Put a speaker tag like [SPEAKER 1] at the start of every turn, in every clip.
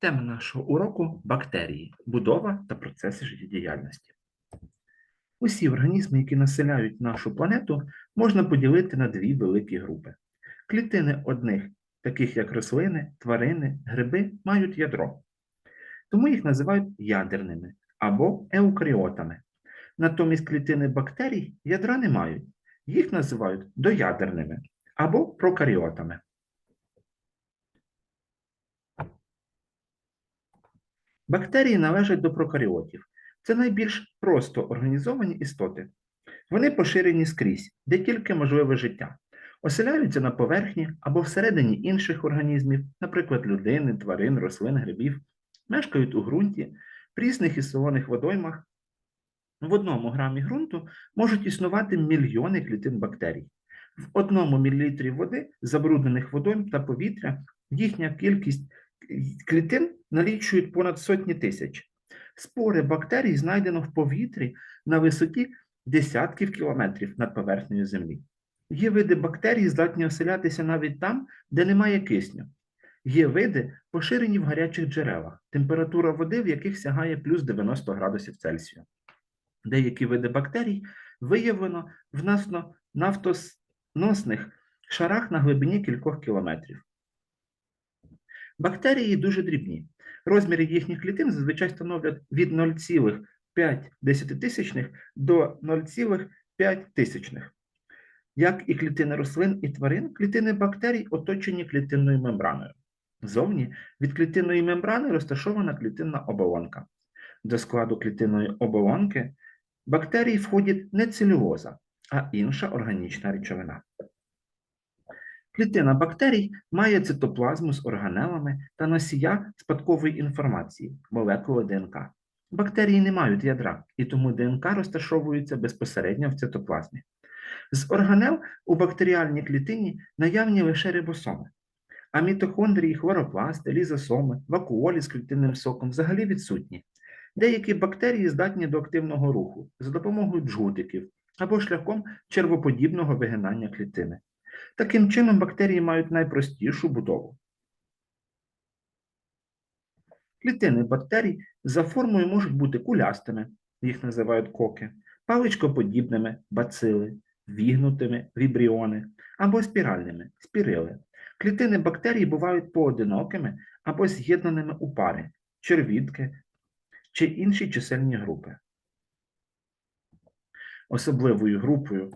[SPEAKER 1] Тема нашого уроку бактерії, будова та процеси життєдіяльності. Усі організми, які населяють нашу планету, можна поділити на дві великі групи. Клітини одних, таких як рослини, тварини, гриби, мають ядро. Тому їх називають ядерними або еукаріотами. Натомість клітини бактерій ядра не мають. Їх називають доядерними або прокаріотами. Бактерії належать до прокаріотів. Це найбільш просто організовані істоти. Вони поширені скрізь, де тільки можливе життя. Оселяються на поверхні або всередині інших організмів, наприклад, людини, тварин, рослин, грибів, мешкають у ґрунті, прісних і солоних водоймах. В одному грамі ґрунту можуть існувати мільйони клітин бактерій. В одному мілілітрі води, забруднених водойм та повітря, їхня кількість клітин налічують понад сотні тисяч. Спори бактерій знайдено в повітрі на висоті десятків кілометрів над поверхнею Землі. Є види бактерій, здатні оселятися навіть там, де немає кисню. Є види, поширені в гарячих джерелах, температура води, в яких сягає плюс 90 градусів Цельсію. Деякі види бактерій виявлено в нафтно- нафтоносних шарах на глибині кількох кілометрів. Бактерії дуже дрібні. Розміри їхніх клітин зазвичай становлять від 0,5 до 0,5. Як і клітини рослин і тварин, клітини бактерій оточені клітинною мембраною. Зовні від клітинної мембрани розташована клітинна оболонка. До складу клітинної оболонки бактерій входить не целюлоза, а інша органічна речовина. Клітина бактерій має цитоплазму з органелами та носія спадкової інформації молекули ДНК. Бактерії не мають ядра, і тому ДНК розташовується безпосередньо в цитоплазмі. З органел у бактеріальній клітині наявні лише рибосоми, а мітохондрії, хлоропласти, лізосоми, вакуолі з клітинним соком взагалі відсутні. Деякі бактерії здатні до активного руху за допомогою джгутиків або шляхом червоподібного вигинання клітини. Таким чином, бактерії мають найпростішу будову. Клітини бактерій за формою можуть бути кулястими, їх називають коки, паличкоподібними бацили, вігнутими вібріони або спіральними спірили. Клітини бактерій бувають поодинокими або з'єднаними у пари, червідки чи інші чисельні групи. Особливою групою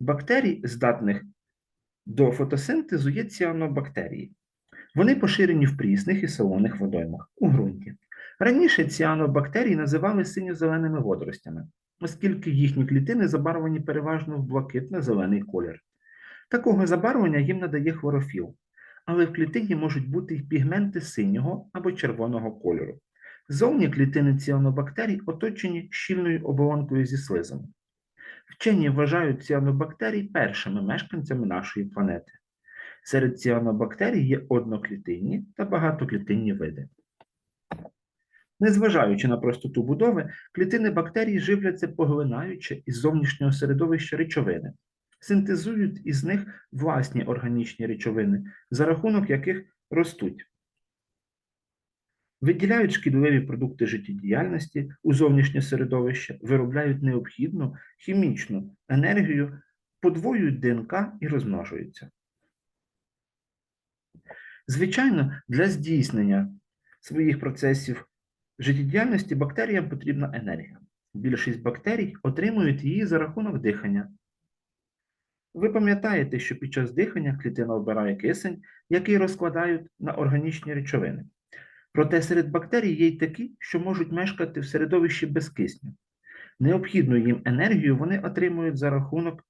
[SPEAKER 1] бактерій, здатних до фотосинтезу, є ціанобактерії. Вони поширені в прісних і солоних водоймах у ґрунті. Раніше ціанобактерії називали синьо-зеленими водоростями, оскільки їхні клітини забарвлені переважно в блакитно-зелений колір. Такого забарвлення їм надає хлорофіл, але в клітині можуть бути й пігменти синього або червоного кольору. Зовні клітини ціанобактерій оточені щільною оболонкою зі слизом. Вчені вважають ціанобактерій першими мешканцями нашої планети. Серед ціанобактерій є одноклітинні та багатоклітинні види. Незважаючи на простоту будови, клітини бактерій живляться поглинаючи із зовнішнього середовища речовини, синтезують із них власні органічні речовини, за рахунок яких ростуть. Виділяють шкідливі продукти життєдіяльності у зовнішнє середовище, виробляють необхідну хімічну енергію, подвоюють ДНК і розмножуються. Звичайно, для здійснення своїх процесів життєдіяльності бактеріям потрібна енергія. Більшість бактерій отримують її за рахунок дихання. Ви пам'ятаєте, що під час дихання клітина обирає кисень, який розкладають на органічні речовини. Проте серед бактерій є й такі, що можуть мешкати в середовищі без кисню. Необхідну їм енергію вони отримують за рахунок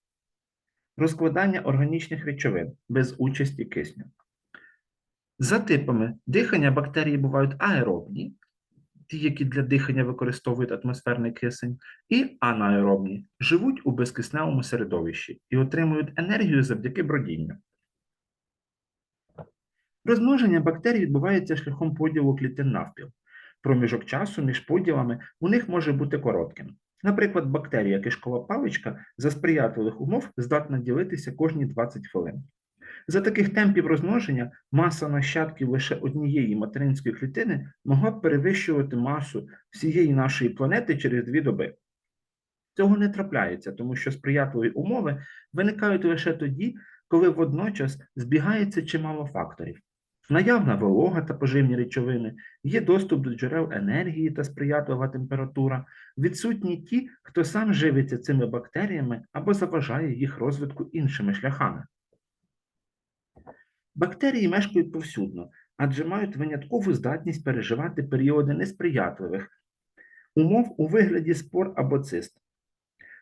[SPEAKER 1] розкладання органічних речовин без участі кисню. За типами дихання бактерії бувають аеробні, ті, які для дихання використовують атмосферний кисень, і анаеробні, живуть у безкисневому середовищі і отримують енергію завдяки бродінню. Розмноження бактерій відбувається шляхом поділу клітин навпіл. Проміжок часу між поділами у них може бути коротким. Наприклад, бактерія кишкова паличка за сприятливих умов здатна ділитися кожні 20 хвилин. За таких темпів розмноження маса нащадків лише однієї материнської клітини могла б перевищувати масу всієї нашої планети через дві доби. Цього не трапляється, тому що сприятливі умови виникають лише тоді, коли водночас збігається чимало факторів. Наявна волога та поживні речовини, є доступ до джерел енергії та сприятлива температура, відсутні ті, хто сам живиться цими бактеріями або заважає їх розвитку іншими шляхами. Бактерії мешкають повсюдно, адже мають виняткову здатність переживати періоди несприятливих умов у вигляді спор або цист.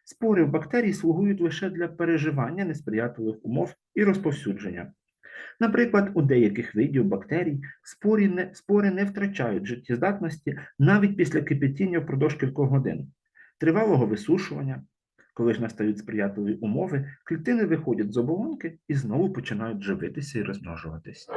[SPEAKER 1] Спори в бактерій слугують лише для переживання несприятливих умов і розповсюдження. Наприклад, у деяких видів бактерій спори не, спори не втрачають життєздатності навіть після кипятіння впродовж кількох годин, тривалого висушування. Коли ж настають сприятливі умови, клітини виходять з оболонки і знову починають живитися і розмножуватись.